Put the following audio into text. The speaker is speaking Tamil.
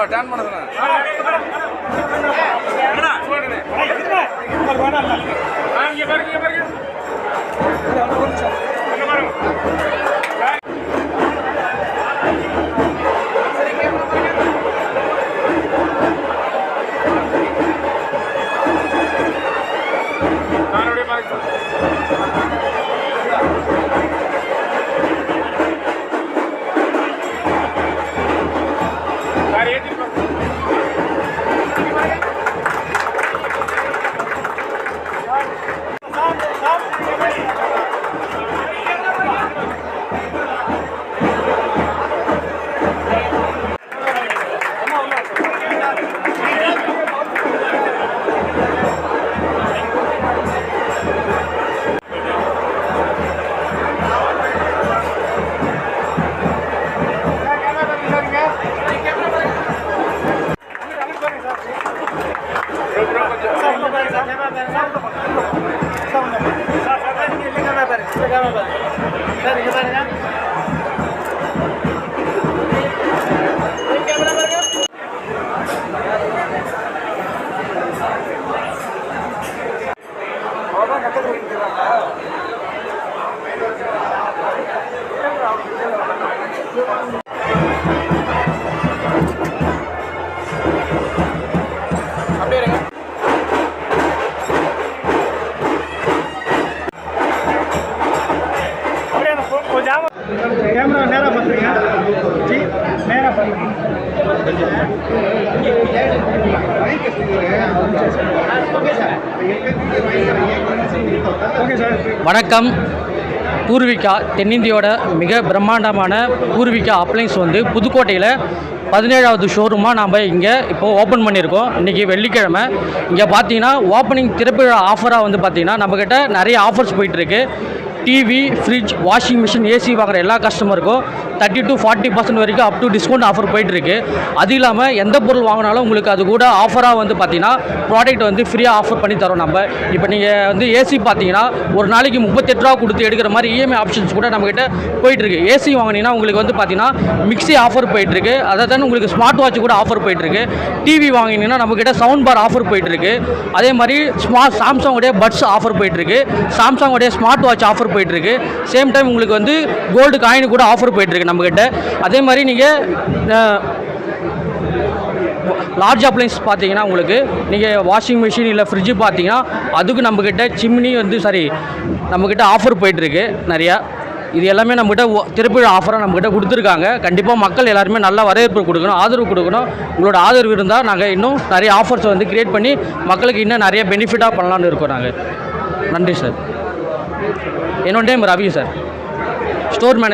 ಅವ ಟ್ಯಾನ್ ಮಾಡಿದ್ರ ಬರ್ಗಿ ಬರ್ಗಿ ಬರ್ಗಿ ನಾನು ನೋಡಿ ಮಾಡಿ கேமரா நேராக பார்த்துருங்க ஜி நேராக பாருங்க ஓகே சார் வணக்கம் பூர்விகா தென்னிந்தியோட மிக பிரம்மாண்டமான பூர்விகா அப்ளைன்ஸ் வந்து புதுக்கோட்டையில் பதினேழாவது ஷோரூமாக நாம் இங்கே இப்போது ஓப்பன் பண்ணியிருக்கோம். இன்றைக்கி வெள்ளிக்கிழமை. இங்கே பார்த்தீங்கன்னா ஓப்பனிங் திறப்பு ஆஃபராக வந்து பார்த்தீங்கன்னா நம்மக்கிட்ட நிறைய ஆஃபர்ஸ் போயிட்டுருக்கு TV fridge washing machine AC வாங்குற எல்லா கஸ்டமருக்கும் தேர்ட்டி டு ஃபார்ட்டி பர்சன்ட் வரைக்கும் அப் டு டிஸ்கவுண்ட் ஆஃபர் போயிட்டுருக்கு. அது இல்லாமல் எந்த பொருள் வாங்கினாலும் உங்களுக்கு அது கூட ஆஃபராக வந்து பார்த்தீங்கன்னா ப்ராடக்ட் வந்து ஃப்ரீயாக ஆஃபர் பண்ணி தரோம் நம்ம. இப்போ நீங்கள் வந்து ஏசி பார்த்தீங்கன்னா ஒரு நாளைக்கு முப்பத்தெட்டு ரூபா கொடுத்து எடுக்கிற மாதிரி இஎம்ஐ ஆப்ஷன்ஸ் கூட நம்மக்கிட்ட போயிட்டுருக்கு. ஏசி வாங்கினீங்கன்னா உங்களுக்கு வந்து பார்த்தீங்கன்னா மிக்சி ஆஃபர் போயிட்டுருக்கு. அதை தானே உங்களுக்கு ஸ்மார்ட் வாட்ச் கூட ஆஃபர் போயிட்டுருக்கு. டிவி வாங்கினீங்கன்னா நம்மக்கிட்ட சவுண்ட் பார் ஆஃபர் போயிட்டுருக்கு. அதே மாதிரி ஸ்மார்ட் சாம்சங்கோடைய பட்ஸ் ஆஃபர் போயிட்டுருக்கு. சாம்சங்கோடைய ஸ்மார்ட் வாட்ச் ஆஃபர் போயிட்டுருக்கு. சேம் டைம் உங்களுக்கு வந்து கோல்டு காயின் கூட ஆஃபர் போயிட்டுருக்கு நம்மக்கிட்ட அதே மாதிரி நீங்கள் லார்ஜ் அப்ளைன்ஸ் பார்த்தீங்கன்னா உங்களுக்கு நீங்கள் வாஷிங் மிஷின் இல்லை ஃப்ரிட்ஜு பார்த்தீங்கன்னா அதுக்கு நம்மக்கிட்ட சிம்னி வந்து சாரி நம்மக்கிட்ட ஆஃபர் போயிட்டுருக்கு நிறையா. இது எல்லாமே நம்மக்கிட்ட திருப்பிழா ஆஃபராக நம்மக்கிட்ட கொடுத்துருக்காங்க. கண்டிப்பாக மக்கள் எல்லாருமே நல்ல வரவேற்பு கொடுக்கணும் ஆதரவு கொடுக்கணும். உங்களோட ஆதரவு இருந்தால் நாங்கள் இன்னும் நிறைய ஆஃபர்ஸை வந்து க்ரியேட் பண்ணி மக்களுக்கு இன்னும் நிறைய பெனிஃபிட்டாக பண்ணலான்னு இருக்கோம் நாங்கள் நன்றி சார் என்னோட name Ravi sir store manager